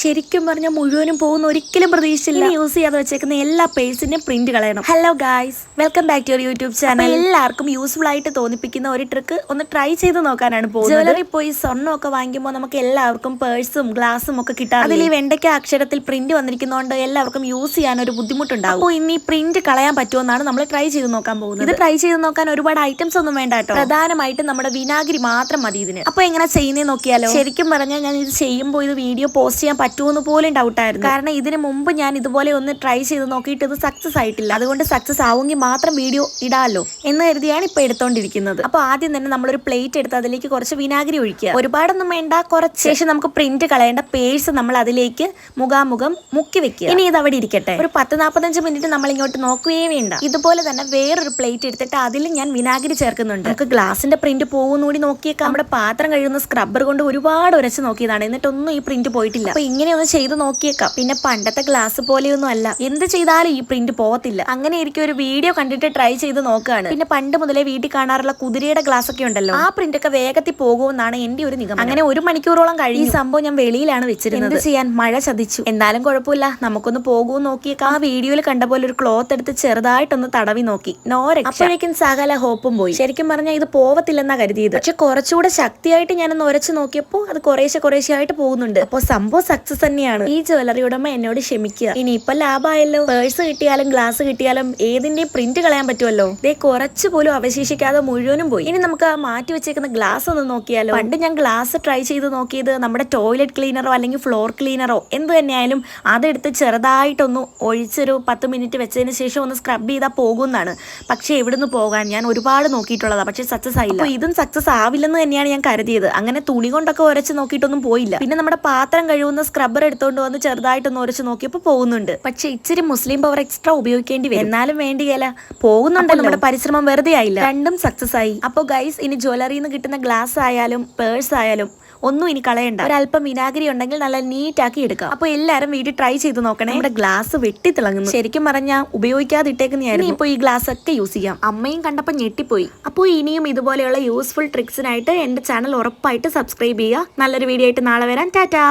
ശരിക്കും പറഞ്ഞാൽ മുഴുവനും പോകുന്ന ഒരിക്കലും പ്രതീക്ഷിച്ചില്ല. യൂസ് ചെയ്യാതെ വെച്ചേക്കുന്ന എല്ലാ പേഴ്സിന്റെയും പ്രിന്റ് കളയണം. Hello guys welcome back to your YouTube channel എല്ലാവർക്കും യൂസ്ഫുൾ ആയിട്ട് തോന്നിപ്പിക്കുന്ന ഒരു ട്രിക്ക് ഒന്ന് ട്രൈ ചെയ്ത് നോക്കാനാണ് പോകുന്നത്. ജ്വല്ലറി പോയി സ്വർണമൊക്കെ വാങ്ങിക്കുമ്പോൾ നമുക്ക് എല്ലാവർക്കും പേഴ്സും ഗ്ലാസും ഒക്കെ കിട്ടാം അതിൽ ഈ വെണ്ടയ്ക്ക അക്ഷരത്തിൽ പ്രിന്റ് വന്നിരിക്കുന്നതുകൊണ്ട് എല്ലാവർക്കും യൂസ് ചെയ്യാൻ ഒരു ബുദ്ധിമുട്ടുണ്ടാവും. അപ്പോൾ ഇനി പ്രിന്റ് കളയാൻ പറ്റുമെന്നാണ് നമ്മൾ ട്രൈ ചെയ്ത് നോക്കാൻ പോകുന്നത്. ഇത് ട്രൈ ചെയ്ത് നോക്കാൻ ഒരുപാട് ഐറ്റംസ് ഒന്നും വേണ്ട കേട്ടോ. പ്രധാനമായിട്ടും നമ്മുടെ വിനാഗിരി മാത്രം മതി ഇതിന്. അപ്പോൾ എങ്ങനെ ചെയ്യുന്നേ നോക്കിയാലോ? ശരിക്കും പറഞ്ഞാൽ ഞാൻ ഇത് ചെയ്യുമ്പോൾ ഇത് വീഡിയോ പോസ്റ്റ് ചെയ്യാൻ പറ്റുമെന്ന് പോലും ഡൗട്ടായിരുന്നു കാരണം ഇതിനു മുമ്പ് ഞാൻ ഇതുപോലെ ഒന്ന് ട്രൈ ചെയ്ത് നോക്കിയിട്ട് ഇത് സക്സസ് ആയിട്ടില്ല. അതുകൊണ്ട് സക്സസ് ആവുമെങ്കിൽ മാത്രം വീഡിയോ ഇടാമല്ലോ എന്ന് കരുതിയാണ് ഇപ്പൊ എടുത്തോണ്ടിരിക്കുന്നത്. അപ്പൊ ആദ്യം തന്നെ നമ്മളൊരു പ്ലേറ്റ് എടുത്ത് അതിലേക്ക് കുറച്ച് വിനാഗിരി ഒഴിക്കുക. ഒരുപാടൊന്നും വേണ്ട കുറച്ച്. ശേഷം നമുക്ക് പ്രിന്റ് കളയേണ്ട പേഴ്സ് നമ്മൾ അതിലേക്ക് മുഖാമുഖം മുക്കി വെക്കുക. ഇനി ഇത് അവിടെ ഇരിക്കട്ടെ. ഒരു പത്ത് നാൽപ്പത്തഞ്ച് മിനിറ്റ് നമ്മൾ ഇങ്ങോട്ട് നോക്കുകയേ വേണ്ട. ഇതുപോലെ തന്നെ വേറൊരു പ്ലേറ്റ് എടുത്തിട്ട് അതിൽ ഞാൻ വിനാഗിരി ചേർക്കുന്നുണ്ട്. നമുക്ക് ഗ്ലാസിന്റെ പ്രിന്റ് പോകുന്നൂടി നോക്കിയേക്കാം. നമ്മുടെ പാത്രം കഴിയുന്ന സ്ക്രബ്ബർ കൊണ്ട് ഒരുപാട് ഉരച്ച് നോക്കിയതാണ്. എന്നിട്ടൊന്നും ഈ പ്രിന്റ് പോയിട്ടില്ല. അപ്പൊ ഇങ്ങനെ ഒന്ന് ചെയ്ത് നോക്കിയേക്കാം. പിന്നെ പണ്ടത്തെ ഗ്ലാസ് പോലെയൊന്നും അല്ല. എന്ത് ചെയ്താലും ഈ പ്രിന്റ് പോകത്തില്ല അങ്ങനെ എനിക്ക് ഒരു വീഡിയോ കണ്ടിട്ട് ട്രൈ ചെയ്ത് നോക്കുകയാണ് പിന്നെ പണ്ട് മുതലേ വീട്ടിൽ കാണാറുള്ള കുതിരയുടെ ഗ്ലാസ് ഒക്കെ ഉണ്ടല്ലോ. ആ പ്രിന്റ് ഒക്കെ വേഗത്തിൽ പോകുമെന്നാണ് എന്റെ ഒരു നിഗമനം. അങ്ങനെ ഒരു മണിക്കൂറോളം കഴിഞ്ഞ. ഈ സംഭവം ഞാൻ വെളിയിലാണ് വെച്ചിരുന്നത്. ചെയ്യാൻ? മഴ ചതിച്ചു. എന്നാലും കുഴപ്പമില്ല. നമുക്കൊന്ന് പോകൂ നോക്കിയേക്കാം. ആ വീഡിയോയിൽ കണ്ട പോലെ ഒരു ക്ലോത്ത് എടുത്ത് ചെറുതായിട്ടൊന്ന് തടവി നോക്കി. നോര അപ്പോഴേക്കും സകല ഹോപ്പും പോയി. ശരിക്കും പറഞ്ഞാൽ ഇത് പോവത്തില്ലെന്നാ കരുതിയത്. പക്ഷെ കുറച്ചുകൂടെ ശക്തിയായിട്ട് ഞാനൊന്ന് ഉരച്ചു നോക്കിയപ്പോൾ അത് കുറേശ്ശെ കുറേശ്ശെ ആയിട്ട് പോകുന്നുണ്ട്. അപ്പോൾ സംഭവം സക്സസ് തന്നെയാണ്. ഈ ജ്വല്ലറി ഉടമ എന്നോട് ക്ഷമിക്കുക. ഇനി ഇപ്പൊ ലാഭമായല്ലോ പേഴ്സ് കിട്ടിയാലും ഗ്ലാസ് കിട്ടിയാലും ഏതിന്റെയും പ്രിന്റ് കളയാൻ പറ്റുമല്ലോ ദേ കുറച്ചു പോലും അവശേഷിക്കാതെ മുഴുവനും പോയി. ഇനി നമുക്ക് ആ മാറ്റി വെച്ചേക്കുന്ന ഗ്ലാസ് ഒന്ന് നോക്കിയാലോ? പണ്ട് ഞാൻ ഗ്ലാസ് ട്രൈ ചെയ്ത് നോക്കിയത് നമ്മുടെ ടോയ്ലറ്റ് ക്ലീനറോ അല്ലെങ്കിൽ ഫ്ലോർ ക്ലീനറോ എന്ത് തന്നെയായാലും അതെടുത്ത് ചെറുതായിട്ടൊന്ന് ഒഴിച്ചൊരു പത്ത് മിനിറ്റ് വെച്ചതിന് ശേഷം ഒന്ന് സ്ക്രബ് ചെയ്താൽ പോകുന്നതാണ് പക്ഷേ എവിടുന്ന് പോകാൻ ഞാൻ ഒരുപാട് നോക്കിയിട്ടുള്ളതാണ് പക്ഷേ സക്സസ് ആയില്ല. ഇതും സക്സസ് ആവില്ലെന്ന് തന്നെയാണ് ഞാൻ കരുതിയത്. അങ്ങനെ തുണി കൊണ്ടൊക്കെ ഉരച്ച് നോക്കിയിട്ടൊന്നും പോയില്ല. പിന്നെ നമ്മുടെ പാത്രം കഴിയുന്ന സ്ക്രബ്ബർ എടുത്തുകൊണ്ട് വന്ന് ചെറുതായിട്ടൊന്ന് ഉരച്ച് നോക്കിയപ്പോൾ പോകുന്നുണ്ട്. പക്ഷെ ഇച്ചിരി മുസ്ലിം പവർ എക്സ്ട്രാ ഉപയോഗിക്കേണ്ടി വരും. എന്നാലും വേണ്ടിയല്ല പോകുന്നുണ്ടല്ലോ. നമ്മുടെ പരിശ്രമം വെറുതെ ആയില്ല. രണ്ടും സക്സസ് ആയി. അപ്പോൾ ഗൈസ് ഇനി ജ്വല്ലറിയിൽ നിന്ന് കിട്ടുന്ന ഗ്ലാസ് ആയാലും പേഴ്സ് ആയാലും ഒന്നും ഇനി കളയണ്ട. ഒരല്പം വിനാഗിരി ഉണ്ടെങ്കിൽ നല്ല നീറ്റ് ആക്കി എടുക്കാം. അപ്പൊ എല്ലാരും വീട്ടിൽ ട്രൈ ചെയ്ത് നോക്കണേ. നമ്മുടെ ഗ്ലാസ് വെട്ടി തിളങ്ങുന്നു. ശരിക്കും പറഞ്ഞാൽ ഉപയോഗിക്കാതിട്ടേക്കുന്നതായിരുന്നു. ഇപ്പോൾ ഈ ഗ്ലാസ് ഒക്കെ യൂസ് ചെയ്യാം. അമ്മയും കണ്ടപ്പോൾ ഞെട്ടിപ്പോയി. അപ്പോൾ ഇനിയും ഇതുപോലെയുള്ള യൂസ്ഫുൾ ട്രിക്സിനായിട്ട് എന്റെ ചാനൽ ഉറപ്പായിട്ട് സബ്സ്ക്രൈബ് ചെയ്യുക. നല്ലൊരു വീഡിയോ ആയിട്ട് നാളെ വരാം. ടാറ്റാ.